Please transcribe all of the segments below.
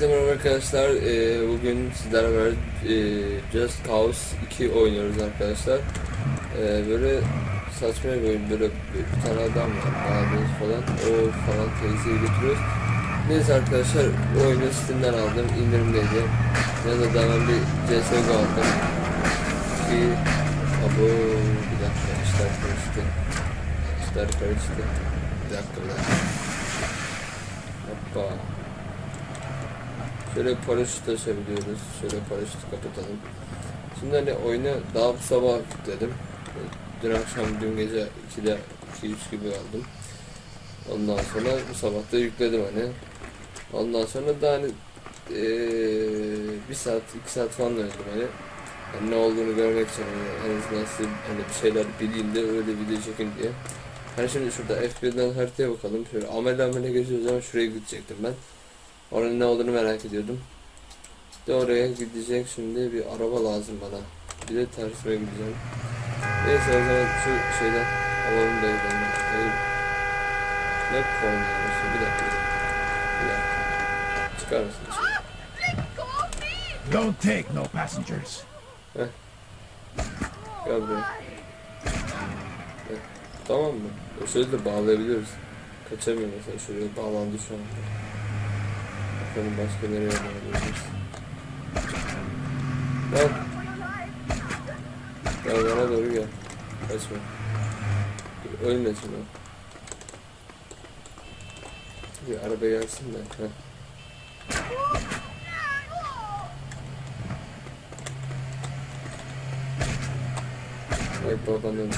Herkese merhaba arkadaşlar. Ee, bugün sizlerle beraber e, Just Cause 2 oynuyoruz arkadaşlar. Ee, böyle saçma bir oyun. Böyle bir tane adam var. Bağımız falan. O falan teyzeyi götürüyoruz. Neyse arkadaşlar bu oyunu Steam'den aldım. indirimdeydi. Yanında da ben bir CSGO aldım. Ki Abo bir dakika işler karıştı. İşler karıştı. Bir dakika bir dakika. Hoppa. Şöyle paraşüt açabiliyoruz. Şöyle paraşütü kapatalım. Şimdi hani oyunu daha bu sabah yükledim. Dün akşam, dün gece 2'de 2-3 gibi aldım. Ondan sonra bu sabah da yükledim hani. Ondan sonra da hani eee bir saat, iki saat falan oynadım hani. hani ne olduğunu görmek için hani en azından size hani bir şeyler bileyim de öyle video çekin diye. Hani şimdi şurada F1'den haritaya bakalım. Şöyle amele amele geçiyoruz ama şuraya gidecektim ben. Oranın ne olduğunu merak ediyordum. De oraya gidecek şimdi bir araba lazım bana. Bir de tersime gideceğim. Neyse o zaman şu şeyden alalım da. Hayır. Ne konuyorsun? Bir dakika. Bir dakika. Çıkar mısın? Don't take no passengers. Gel buraya. Heh, Tamam mı? O şöyle de bağlayabiliyoruz. Kaçamıyor mesela. Şuraya bağlandı şu an. Bakalım başka nereye bağlayabiliriz. Gel. Gel bana doğru gel. Kaçma. Ölme şimdi. Bir araba gelsin de. Heh. Ay babanın.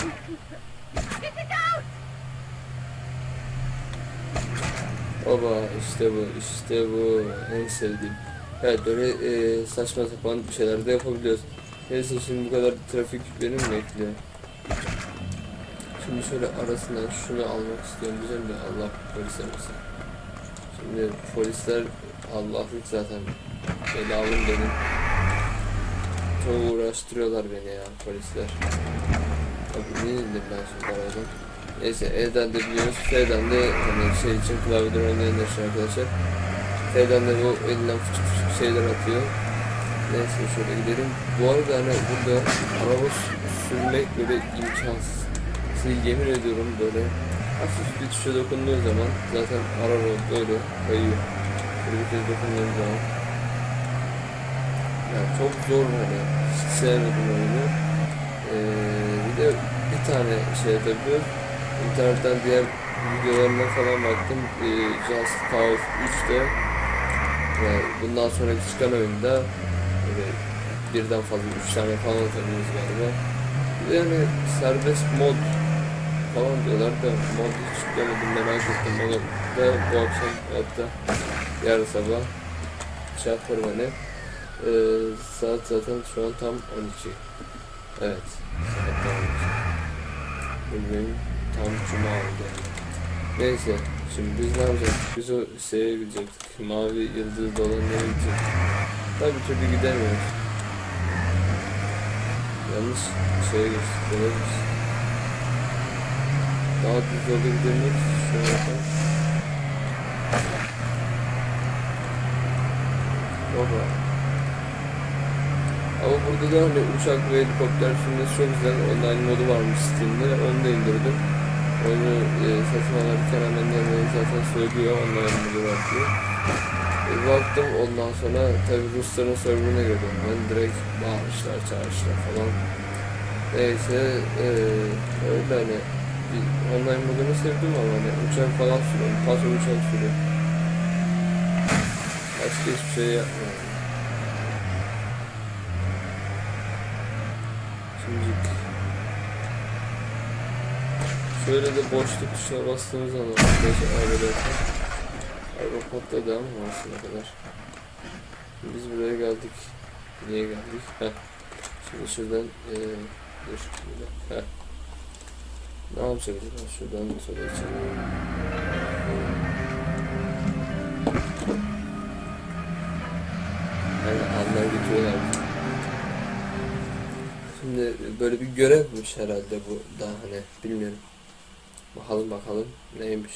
Baba işte bu işte bu en sevdiğim. Evet böyle e, saçma sapan bir şeyler de yapabiliyoruz. Neyse şimdi bu kadar trafik benim mi? Şimdi şöyle arasından şunu almak istiyorum diyeceğim de Allah polis misin? Şimdi polisler Allah'lık zaten belalım benim. Çok uğraştırıyorlar beni ya polisler. Abi niye indim ben şimdi aradan? Neyse E'den de biliyoruz. F'den de hani şey için klavyeden oynayanlar için arkadaşlar. F'den de bu elinden fıçık fıçık şeyler atıyor. Neyse şöyle gidelim. Bu arada hani burada araba sü- sürmek böyle imkansız. Size yemin ediyorum böyle hafif bir tuşa dokunduğu zaman zaten araba böyle kayıyor. Böyle bir kez dokunduğum zaman. Yani çok zor hani. Hiç sevmedim oyunu. Ee, bir de bir tane şey yapabiliyoruz. İnternetten diğer videolarına falan baktım. Ee, Just Cause 3'te yani bundan sonraki çıkan oyunda birden fazla 3 tane falan atabiliyoruz galiba. Yani serbest mod falan diyorlar da mod hiç yüklemedim merak ettim. Onu da bu akşam hatta yarın sabah şey yaparım hani. Ee, saat zaten şu an tam 12. Evet. Saat tam 12. Bugün tam cuma oldu. Neyse. Şimdi biz ne yapacağız? Biz o şeye gidecektik. Mavi yıldız dolan yere gidecektik. Tabii bir türlü gidemiyoruz. Yanlış şeye geçtik. Olabilir. Daha düz yolda gidemeyiz. Şöyle yapalım. Baba. Ama burada da hani uçak ve helikopter sürmesi çok güzel. Online modu varmış Steam'de. Onu da indirdim. Onu e, satın alırken hemen yemeği zaten söylüyor modu var diye. E, baktım ondan sonra tabi Rusların serverına girdim. Ben direkt bağırışlar, çağrışlar falan. Neyse e, öyle hani bir online modunu sevdim ama hani uçak falan sürüyorum. Paso uçak sürüyorum. Başka hiçbir şey yapmıyorum. Şimdi şöyle de boşluk tuşuna bastığımız zaman araba yapar. Araba patladı ama aslına kadar. Biz buraya geldik. Niye geldik? Heh. Şimdi şuradan eee dur şurada. Heh. Ne yapacağız? Şuradan sola geçelim. Yani anlar götürüyorlar. Şimdi böyle bir görevmiş herhalde bu da hani bilmiyorum. Bakalım bakalım neymiş.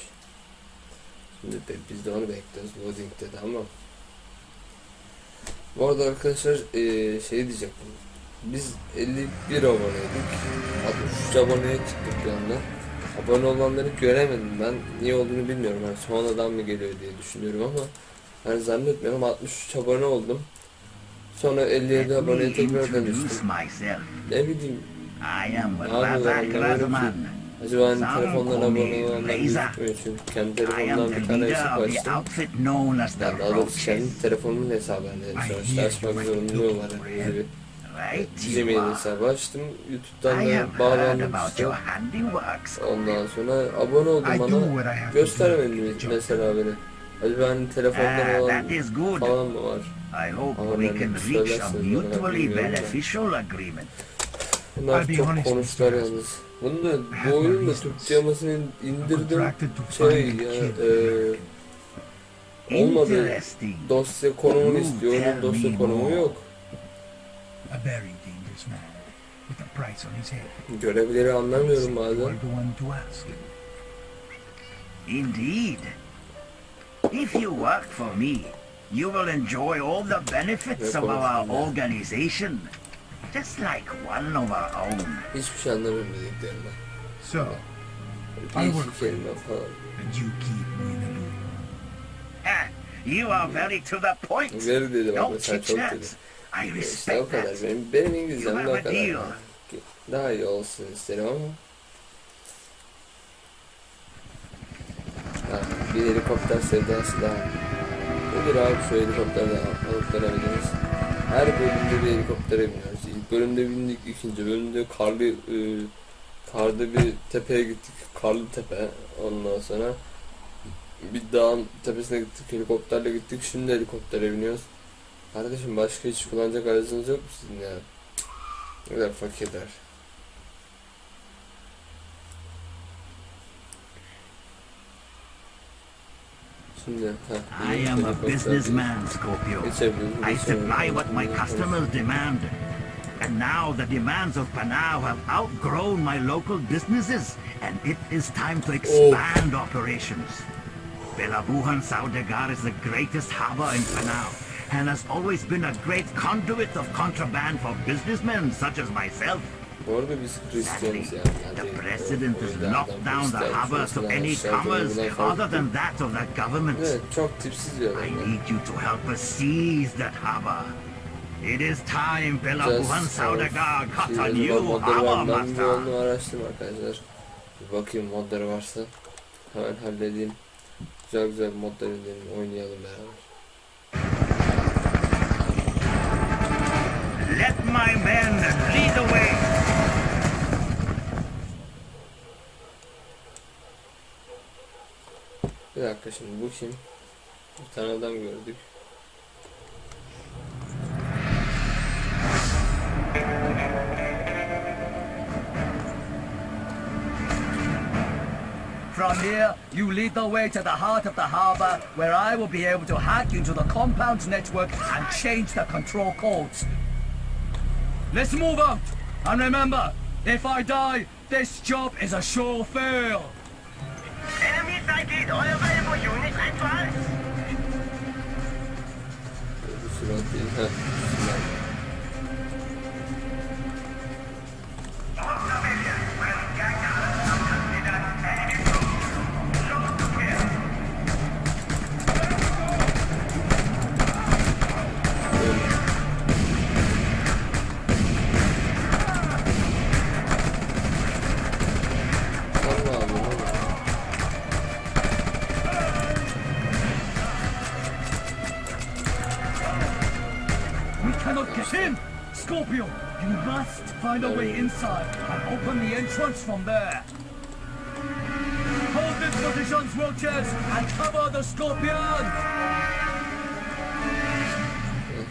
Şimdi biz de onu bekliyoruz loading dedi ama Bu arada arkadaşlar eee şey diyecektim. Biz 51 aboneydik. 63 aboneye çıktık bir anda. Abone olanları göremedim ben. Niye olduğunu bilmiyorum. Yani sonradan mı geliyor diye düşünüyorum ama yani zannetmiyorum 63 abone oldum. Sonra 57 Let me aboneye düştüm. myself. Ne bileyim I am Abi, Babak anlamıyorum ki. Razman. Acaba hani call abone olanlar gözükmüyor çünkü kendi the bir tane hesap açtım. outfit known as the Yani daha doğrusu kendi telefonumun hesabı yani sonuçta açmak. Yani bir Right Gmail hesabı açtım. YouTube'dan da bağlandım işte. Ondan sonra abone oldum bana. Göstermedi mesela beni. Acaba hani telefondan Ah, olan falan mı var? I hope Ama we can reach a mutually beneficial agreement. Bunlar çok Mr. yalnız. Bunu da bu oyunun da reasons. Türkçe yamasını indirdim. Şey ya e, olmadı. Dosya konumunu istiyor. Onun dosya konumu yok. Görevleri anlamıyorum bazen. Indeed. If you work for me, you will enjoy all the benefits of our organization. Just like one of our own. Hiçbir şey anlamıyorum dediklerimden. So, I work for falan. and you keep me in the loop. Ha, you are very to the point. Veri dedi bak mesela çok dedi. I İşte o respect kadar. Benim, benim İngilizcem You a kadar. Daha iyi olsun isterim ama. Ha, bir helikopter sevdası daha. Nedir abi şu helikopterden alıp verebiliriz? Her bölümde bir helikoptere biniyoruz. İlk bölümde bindik, ikinci bölümde karlı, e, karda bir tepeye gittik. Karlı tepe. Ondan sonra bir dağın tepesine gittik, helikopterle gittik. Şimdi helikoptere biniyoruz. Kardeşim başka hiç kullanacak aracınız yok mu sizin ya? Ne kadar fakirler. Şimdi, heh, I am a businessman, Scorpio. I supply what my customers demand. And now the demands of Panau have outgrown my local businesses, and it is time to expand operations. Belabuhan Saudagar is the greatest harbor in Panau, and has always been a great conduit of contraband for businessmen such as myself. Bu arada biz Sadly, the president has locked down the harbor to any commerce other than that of the government. Evet, çok tipsiz bir adam. I need you to help us seize that harbor. It is time Belabuhan Saudagar got a new var. harbor Ben master. onu araştırdım arkadaşlar. Bir bakayım modları varsa. Hemen halledeyim. Güzel güzel modlar indirelim, oynayalım beraber. Let my men lead the way. Bir dakika şimdi bu kim? Bir tane adam gördük. From here, you lead the way to the heart of the harbor, where I will be able to hack into the compound's network and change the control codes. Let's move out! And remember, if I die, this job is a sure fail! Enemy sighted. All available units advance. Cannot get in! Scorpio, you must find a way inside and open the entrance from there. Hold the positions, Roaches, and cover the Scorpion!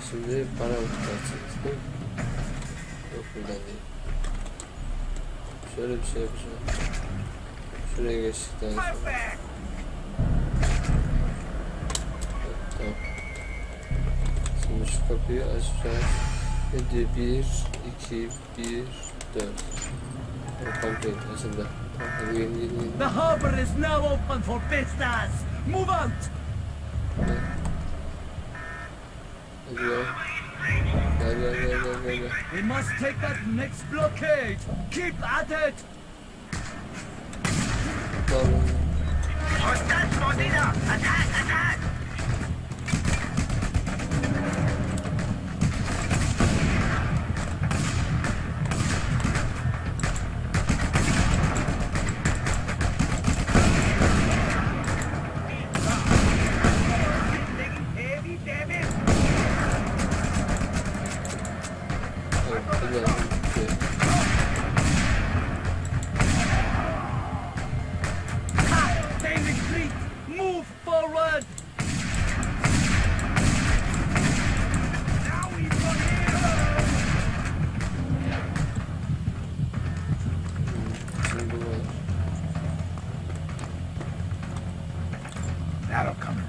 Şimdi. Şu kapıyı açacağız. Hadi 1, 2, 1, 4. O komple açıldı. Hadi yeni yeni yeni. The harbor is now open for business! Move out! Hadi ya. Gel gel gel gel gel. gel. We must take that next blockade. Keep at it. Tamam. Evet, That'll come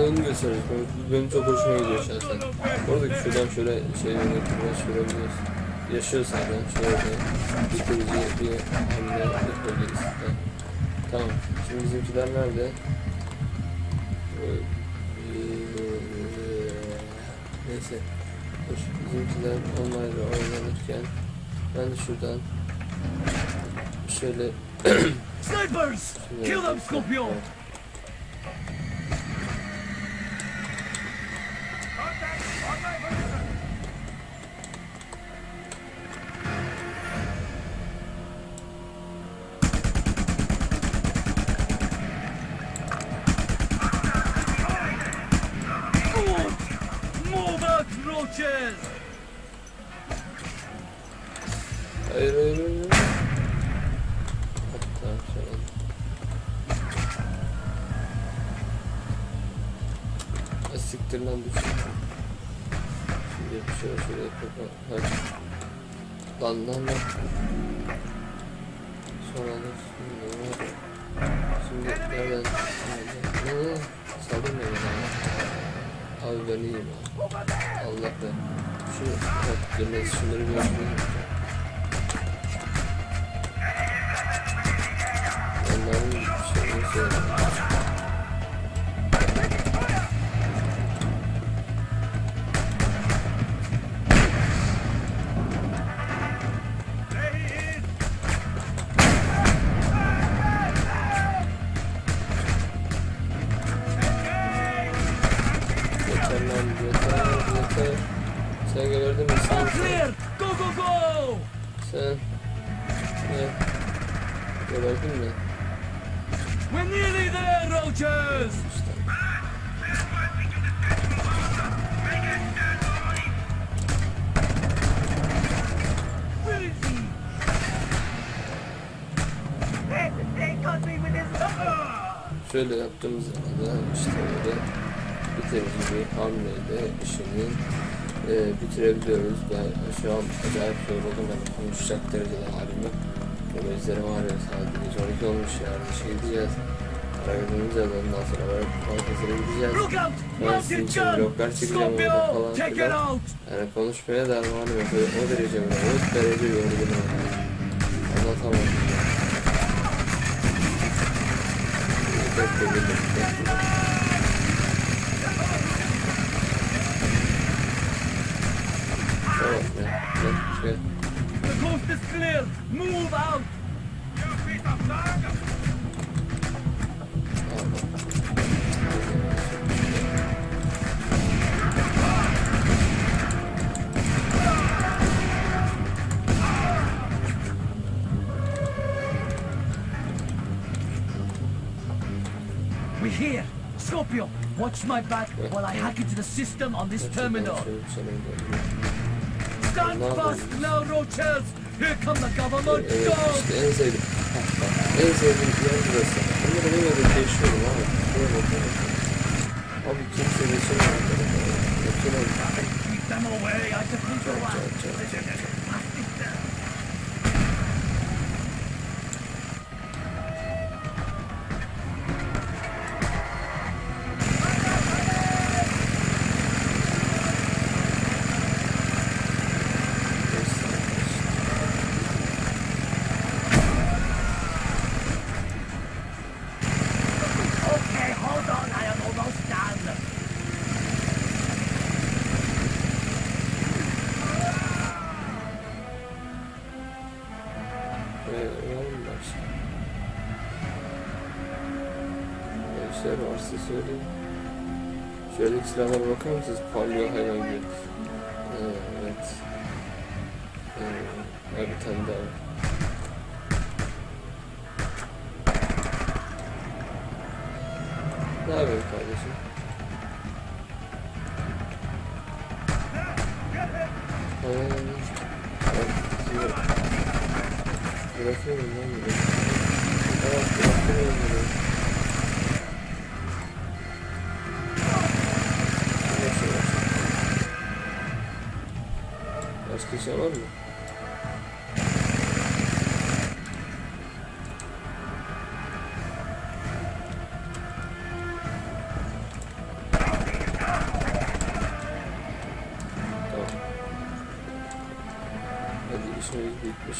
Göstereceğim. Bu Benim çok hoşuma gidiyor şahsen. Oradaki şuradan şöyle şey yönetmeye şurabiliyoruz. Yaşıyor zaten. Şöyle de bitirici bir hamle yapabiliriz. Tamam. Şimdi bizimkiler nerede? Neyse. Dur. Bizimkiler onlarla oynanırken ben de şuradan şöyle Snipers! Kill them, Scorpio! Sonra da şimdi var? Şimdi nereden? Lan lan. Saldırma bana. Abi ben iyiyim. Allah be. Şu bak gönül şunları bir yapayım. Onların şeyini söyleyeyim. Lan yeter yeter. Sen geberdin mi sen? Go, go, go! Sen. Ne? Geberdin mi? We're nearly there, he? Şöyle yaptığımız zaman da işte böyle bir hamleyle işini e, bitirebiliyoruz. Ben şu an acayip yoruldum. Ben konuşacak derecede halim yok. Böyle izlerim ağrıyor sadece. 12 olmuş yani. Şey diyeceğiz. Arabamız da ondan sonra böyle Balıkesir'e gideceğiz. Ben sizin için bloklar çekeceğim orada falan filan. Yani konuşmaya dermanım yok. O derece böyle. O derece yani. Anlatamam. Bekle, bekle, ya. Gel, gel. The coast is clear! Move out! We're here! Scorpio, watch my back while I hack into the system on this terminal. Here come the government Evet dogs! işte en sevdiğim. En sevdiğim yer burası. Bunları ben öyle geçiyorum abi. Şuraya bakıyorum. Abi kimse geçemiyor. Geçemiyor. Keep them away, I defeat söyleyeyim. Şöyle silahlara bakar mısınız? Parlıyor hayvan gibi. Ee, evet. Ee, var bir tane daha var. Ne yapıyorsun kardeşim? Bırakıyorum lan bunu. Evet, bırakıyorum bunu. Başka şey var mı? İşimiz bitmiş.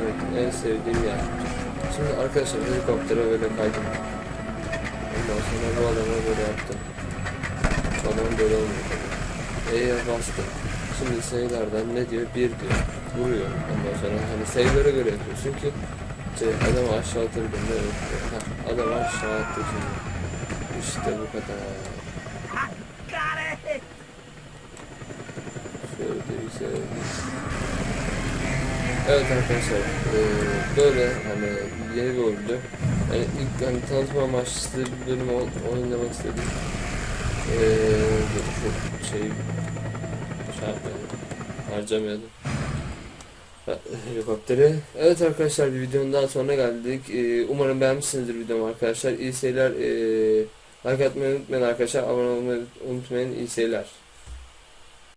Evet, en sevdiğim yer. Şimdi arkadaşlar helikoptere böyle kaydım. Ondan sonra bu adama böyle yaptım. Bu adam böyle olmuyor tabii. E'ye bastım. Şimdi sayılardan ne diyor? Bir diyor. Vuruyor. Ondan sonra hani sayılara göre yapıyorsun ki şey, adamı aşağı atabilirim. Evet. Heh, adamı aşağı attı şimdi. İşte bu kadar. Evet arkadaşlar, böyle hani yeni bir oyundu. Yani ilk hani tanıtma amaçlı bir bölüm oynamak istedim. Dur, şu şey yapmayalım, harcamayalım. Ha, Helikopteri. Evet arkadaşlar bir videonun daha sonuna geldik. Eee, umarım beğenmişsinizdir videomu arkadaşlar. İyi seyirler. Eee like atmayı unutmayın arkadaşlar. Abone olmayı unutmayın. İyi seyirler.